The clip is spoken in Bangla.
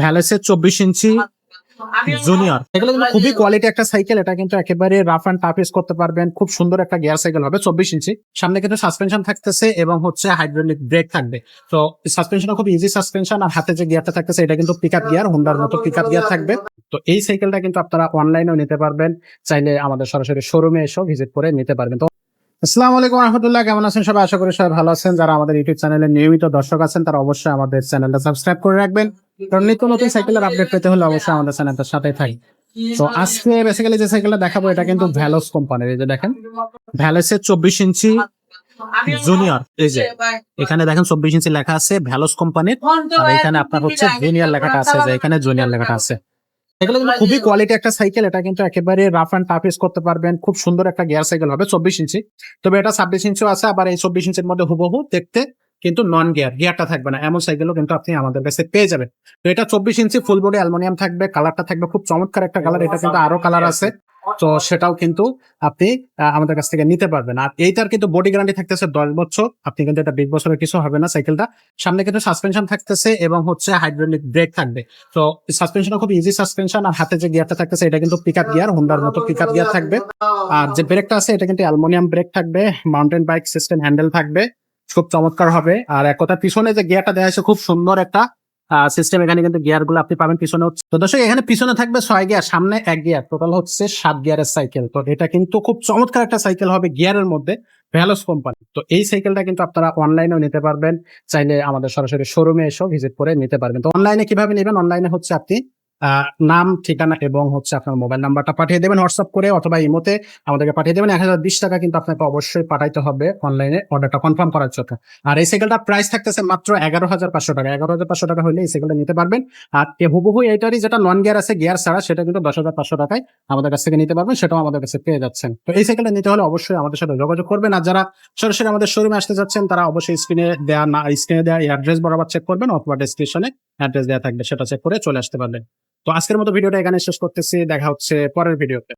ভ্যালেসের চব্বিশ ইঞ্চি জুনিয়র এগুলো কিন্তু খুবই কোয়ালিটি একটা সাইকেল এটা কিন্তু একেবারে রাফ অ্যান্ড টাফ ইউজ করতে পারবেন। খুব সুন্দর একটা গিয়ার সাইকেল হবে, চব্বিশ ইঞ্চি। সামনে কিন্তু সাসপেনশন থাকতেছে এবং হচ্ছে হাইড্রোলিক ব্রেক থাকবে। তো সাসপেনশন খুব ইজি সাসপেনশন আর হাতে যে গিয়ারটা থাকতেছে, এটা কিন্তু পিক আপ গিয়ার হোন্ডার মতো পিক আপ গিয়ার থাকবে। তো এই সাইকেলটা কিন্তু আপনারা অনলাইনেও নিতে পারবেন। চাইলে আমাদের সরাসরি শোরুমে এসেও ভিজিট করে নিতে পারবেন। তো আসসালামু আলাইকুম রহমতুল্লাহ, কেমন আছেন সবাই? আশা করি সবাই ভালো আছেন। যারা আমাদের ইউটিউব চ্যানেলে নিয়মিত দর্শক আছেন, তারা অবশ্যই আমাদের চ্যানেলটা সাবস্ক্রাইব করে রাখবেন। কারণ নিত্য নতুন সাইকেলের আপডেট পেতে হলে অবশ্যই আমাদের চ্যানেলটার সাথে থাকি। তো আজকে বেসিক্যালি যে সাইকেলটা দেখাবো, এটা কিন্তু ভ্যালোস কোম্পানির এই যে দেখেন। ভ্যালোসের চব্বিশ ইঞ্চি জুনিয়র এই যে। এখানে দেখেন চব্বিশ ইঞ্চি লেখা আছে ভ্যালোস কোম্পানির আর এখানে আপনার হচ্ছে জুনিয়র লেখাটা আছে, যে এখানে জুনিয়র লেখাটা আছে। কিন্তু খুবই কোয়ালিটি একটা সাইকেল এটা কিন্তু একেবারে রাফ অ্যান্ড টাফ ইউজ করতে পারবেন, খুব সুন্দর একটা গিয়ার সাইকেল হবে চব্বিশ ইঞ্চি। তবে এটা ছাব্বিশ ইঞ্চিও আছে, আবার এই চব্বিশ ইঞ্চির মধ্যে হুবহু দেখতে কিন্তু নন গিয়ার গিয়ারটা থাকবে না। এমন সাইকেলও কিন্তু আপনি আমাদের কাছে পেয়ে যাবেন। তো এটা চব্বিশ ইঞ্চি ফুল বডি অ্যালুমিনিয়াম থাকবে কালারটা থাকবে খুব চমৎকার একটা কালার এটা কিন্তু আরও কালার আছে। তো সেটাও কিন্তু আপনি আমাদের কাছ থেকে নিতে পারবেন। আর এইটার কিন্তু বডি গ্যারান্টি থাকতেছে দশ বছর। আপনি কিন্তু এটা বিশ বছরের কিছু হবে না সাইকেলটা সামনে কিন্তু সাসপেনশন থাকতেছে এবং হচ্ছে হাইড্রোলিক ব্রেক থাকবে। তো সাসপেনশন খুব ইজি সাসপেনশন আর হাতে যে গিয়ারটা থাকতেছে, এটা কিন্তু পিক আপ গিয়ার হোন্ডার মতো পিক আপ গিয়ার থাকবে। আর যে ব্রেকটা আছে, এটা কিন্তু অ্যালুমিনিয়াম ব্রেক থাকবে। মাউন্টেন বাইক সিস্টেম হ্যান্ডেল থাকবে। খুব চমৎকার হবে। আর এক কথা পিছনে যে গিয়ারটা দেওয়া আছে, খুব সুন্দর একটা সিস্টেম এখানে কিন্তু গিয়ারগুলো আপনি পাবেন পিছনে তো দর্শক, এখানে পিছনে থাকবে ছয় গিয়ার সামনে এক গিয়ার টোটাল হচ্ছে সাত গিয়ারের সাইকেল তো এটা কিন্তু খুব চমৎকার একটা সাইকেল হবে গিয়ারের মধ্যে ভ্যালোস কোম্পানি তো এই সাইকেলটা কিন্তু আপনারা অনলাইনেও নিতে পারবেন। চাইলে আমাদের সরাসরি শোরুমে এসেও ভিজিট করে নিতে পারবেন। তো অনলাইনে কীভাবে নেবেন? অনলাইনে হচ্ছে আপনি নাম, ঠিকানা এবং হচ্ছে আপনার মোবাইল নাম্বারটা পাঠিয়ে দেবেন হোয়াটসঅ্যাপ করে অথবা ইমোতে আমাদেরকে পাঠিয়ে দেবেন। এক হাজার বিশ টাকা কিন্তু আপনাকে অবশ্যই পাঠাইতে হবে অনলাইনে অর্ডারটা কনফার্ম করার জন্য। আর এই সাইকেলটার প্রাইস থাকতেছে মাত্র এগারো হাজার পাঁচশো টাকা। এগারো হাজার পাঁচশো টাকা হলে এই সাইকেলটা নিতে পারবেন। আর হুবহু এইটারই যেটা নন গিয়ার আছে গিয়ার ছাড়া সেটা কিন্তু দশ হাজার পাঁচশো টাকায় আমাদের কাছ থেকে নিতে পারবেন, সেটাও আমাদের কাছে পেয়ে যাচ্ছেন। তো এই সাইকেলটা নিতে হলে অবশ্যই আমাদের সাথে যোগাযোগ করবেন। আর যারা সরাসরি আমাদের শোরুমে আসতে যাচ্ছেন তারা অবশ্যই স্ক্রিনে দেওয়া না স্ক্রিনে দেওয়া এই অ্যাড্রেস বরাবর চেক করবেন, অথবা ডেসক্রিপশনে অ্যাড্রেস দেওয়া থাকবে, সেটা চেক করে চলে আসতে পারবেন। তো আজকের মতো ভিডিওটা এখানে শেষ করতেছি। দেখা হচ্ছে পরের ভিডিওতে।